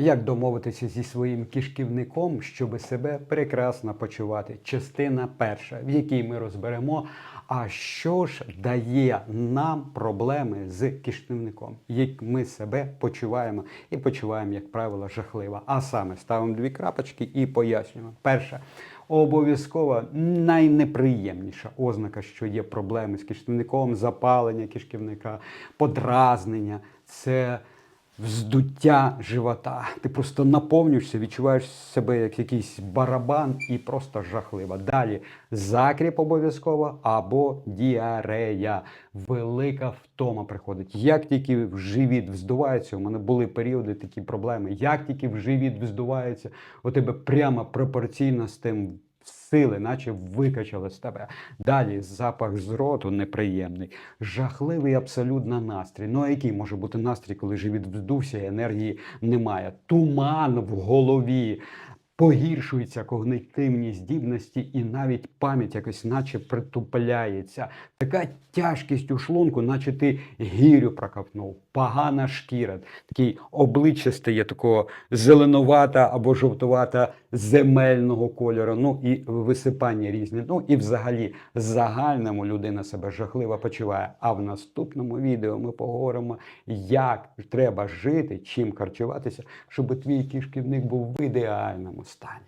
Як домовитися зі своїм кишківником, щоб себе прекрасно почувати? Частина перша, в якій ми розберемо, а що ж дає нам проблеми з кишківником, як ми себе почуваємо і почуваємо, як правило, жахливо. А саме ставимо дві крапочки і пояснюємо. Перше, обов'язково найнеприємніша ознака, що є проблеми з кишківником, запалення кишківника, подразнення це вздуття живота. Ти просто наповнюєшся, відчуваєш себе як якийсь барабан і просто жахливо. Далі закріп обов'язково або діарея. Велика втома приходить. Як тільки в живіт вздувається, у мене були періоди такі проблеми. Як тільки в живіт вздувається, у тебе прямо пропорційно з тим сили, наче викачали з тебе. Далі запах з роту неприємний, жахливий абсолютно настрій. Ну а який може бути настрій, коли живіт вздувся енергії немає? Туман в голові. Погіршуються когнитивні здібності і навіть пам'ять якось наче притупляється. Така тяжкість у шлунку, наче ти гірю прокопнув, погана шкіра, такий обличчя стає такого зеленувата або жовтувата земельного кольору. Ну і висипання різні. Ну і взагалі загальному людина себе жахливо почуває. А в наступному відео ми поговоримо, як треба жити, чим харчуватися, щоб твій кишківник був в ідеальному стані.